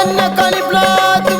Anna Kali Blood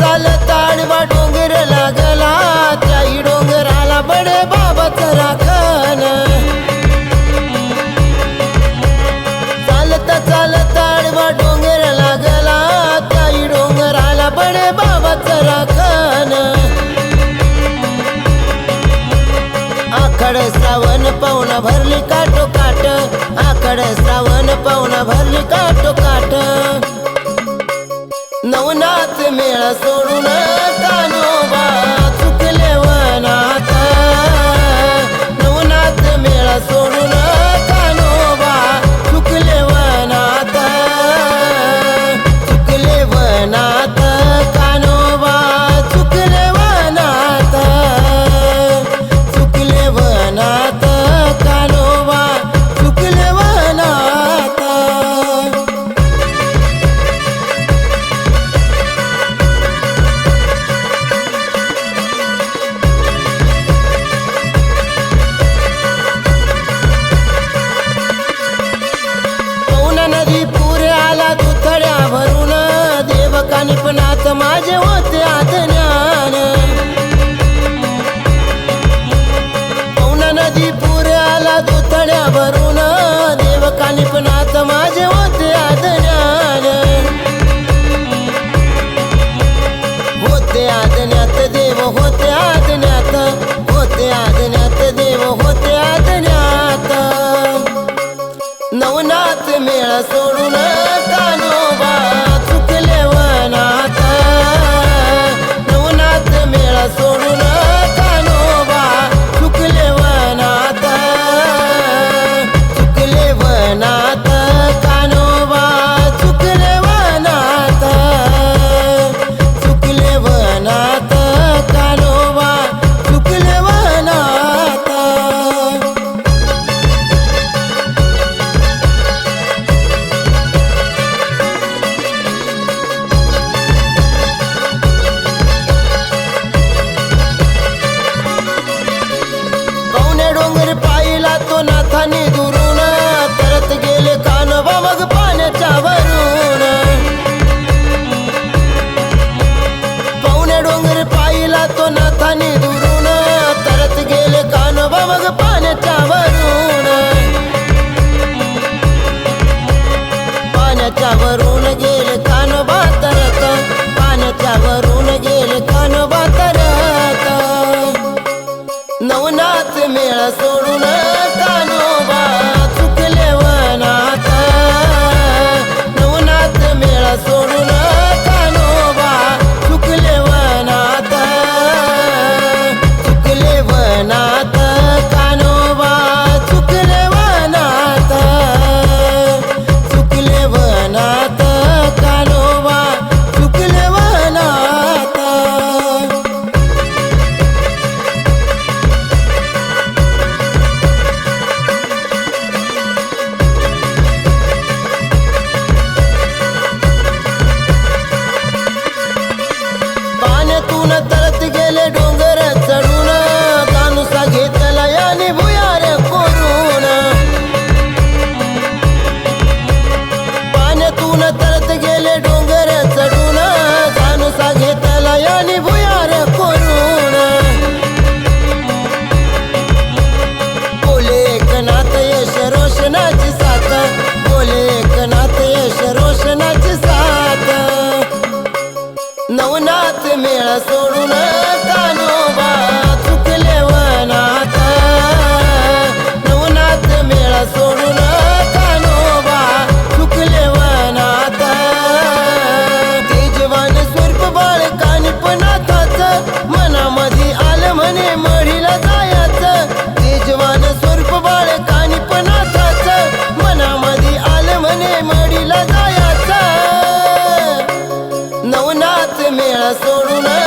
चालता आडवा डोंगर लागला त्याही डोंगराला बडे बाबाच राखण. चालता चालता आडवा डोंगर लागला त्याही डोंगराला बडे बाबाच राखण. आखड श्रावण पाहुणा भरली काटो काट आखड सावन पाहुणा भरली काटो काट येणा सोडून लहानी पण आता माझे होते आदण्यान. होते आदण्यात देव होते आदण्यात. होते आदण्यात देव होते आदण्यात. नवनाथ मेळा सोडून Cause नवनाथ मेळा सोडून का なそ